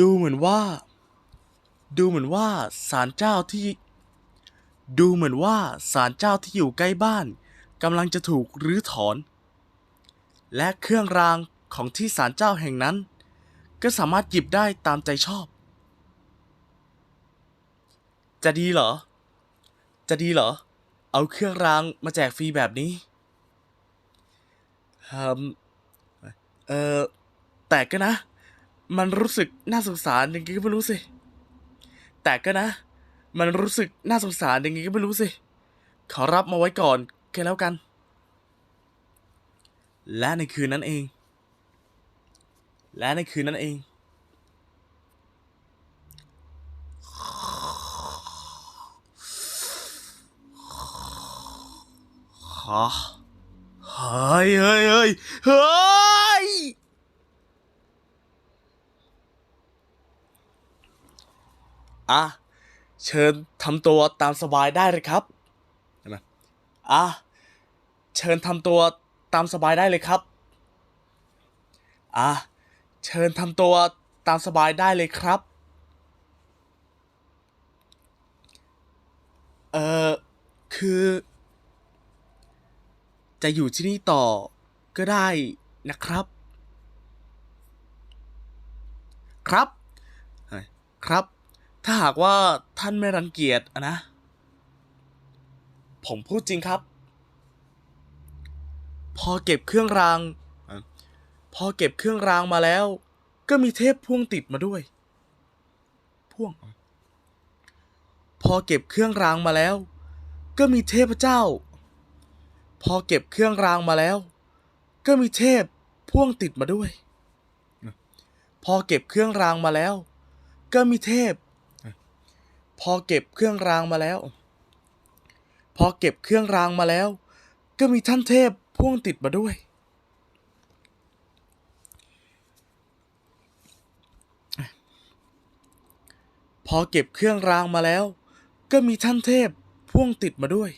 ดูเหมือนว่า ดูเหมือนว่าศาลเจ้าที่ ดูเหมือนว่าศาลเจ้าที่อยู่ใกล้บ้านกำลังจะถูกรื้อถอน และเครื่องรางของที่ศาลเจ้าแห่งนั้น ก็สามารถหยิบได้ตามใจชอบ จะดีเหรอ จะดีเหรอ เอาเครื่องรางมาแจกฟรีแบบนี้เออแต่ก็นะ มันรู้สึกน่าสงสารยังไงก็ไม่รู้สิ แต่ก็นะ มันรู้สึกน่าสงสารยังไงก็ไม่รู้สิ ขอรับมาไว้ก่อนแค่แล้วกัน และในคืนนั้นเอง และในคืนนั้นเอง ฮะเฮ้ยเฮ้ยเฮ้ยเฮ้ย อะเชิญทำตัวตามสบายได้เลยครับเห็นไหมอะเชิญทำตัวตามสบายได้เลยครับอะเชิญทำตัวตามสบายได้เลยครับ เอ่อคือ จะอยู่ที่นี่ต่อก็ได้นะครับ ครับเฮ้ยครับ ถ้าหากว่าท่านไม่รังเกียจนะ ผมพูดจริงครับ พอเก็บเครื่องรางอพอเก็บเครื่องรางมาแล้ว ก็มีเทพพ่วงติดมาด้วย พ่วง พอเก็บเครื่องรางมาแล้ว ก็มีเทพเจ้า พอเก็บเครื่องรางมาแล้ว ก็มีเทพพ่วงติดมาด้วย พอเก็บเครื่องรางมาแล้ว ก็มีเทพ พอเก็บเครื่องรางมาแล้ว พอเก็บเครื่องรางมาแล้ว ก็มีท่านเทพพ่วงติดมาด้วย พอเก็บเครื่องรางมาแล้ว ก็มีท่านเทพพ่วงติดมาด้วย